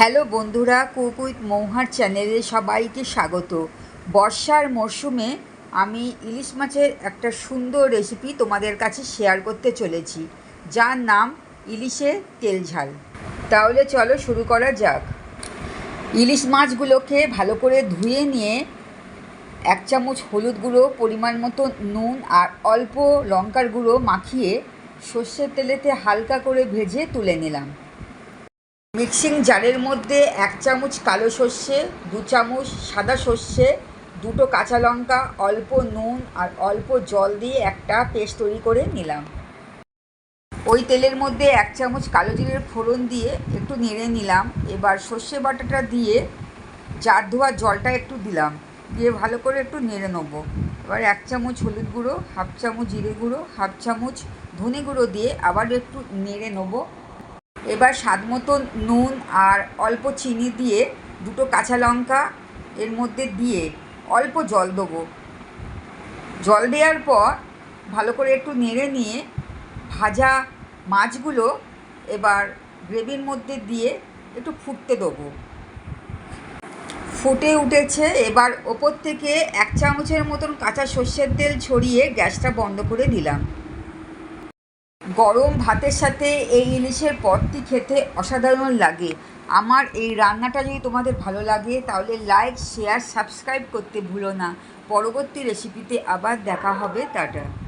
Hello বন্ধুরা, cook with মৌহার চ্যানেলে সবাইকে স্বাগত। বর্ষার মরশুমে আমি ইলিশ মাছের একটা সুন্দর রেসিপি তোমাদের কাছে শেয়ার করতে চলেছি, যার নাম ইলিশে তেল ঝাল। তাহলে চলো শুরু করা যাক। ইলিশ মাছগুলোকে ভালো করে ধুয়ে নিয়ে এক চামচ হলুদ গুঁড়ো, পরিমাণ মতো নুন আর অল্প লঙ্কার গুঁড়ো মাখিয়ে সর্ষের তেলেতে হালকা করে ভেজে তুলে নিলাম। মিক্সিং জারের মধ্যে এক চামচ কালো সর্ষে, দু চামচ সাদা সর্ষে, দুটো কাঁচা লঙ্কা, অল্প নুন আর অল্প জল দিয়ে একটা পেস্ট তৈরি করে নিলাম। ওই তেলের মধ্যে এক চামচ কালো জিরের ফোড়ন দিয়ে একটু নেড়ে নিলাম। এবার সর্ষে বাটাটা দিয়ে জার ধোয়া জলটা একটু দিলাম। দিয়ে ভালো করে একটু নেড়ে নেব। এবার এক চামচ হলুদ গুঁড়ো, হাফ চামচ জিরে গুঁড়ো, হাফ চামচ ধনে গুঁড়ো দিয়ে আবার একটু নেড়ে নেব। এবার স্বাদ মতন নুন আর অল্প চিনি দিয়ে দুটো কাঁচা লঙ্কা এর মধ্যে দিয়ে অল্প জল দেবো। জল দেওয়ার পর ভালো করে একটু নেড়ে নিয়ে ভাজা মাছগুলো এবার গ্রেভির মধ্যে দিয়ে একটু ফুটতে দেবো। ফুটে উঠেছে। এবার ওপর থেকে এক চামচের মতন কাঁচা সর্ষের তেল ছড়িয়ে গ্যাসটা বন্ধ করে দিলাম। গরম ভাতের সাথে এই ইলিশের পদটি খেতে অসাধারণ লাগে। আমার এই রান্নাটা যদি তোমাদের ভালো লাগে, তাহলে লাইক শেয়ার সাবস্ক্রাইব করতে ভুলো না। পরবর্তী রেসিপিতে আবার দেখা হবে। টাটা।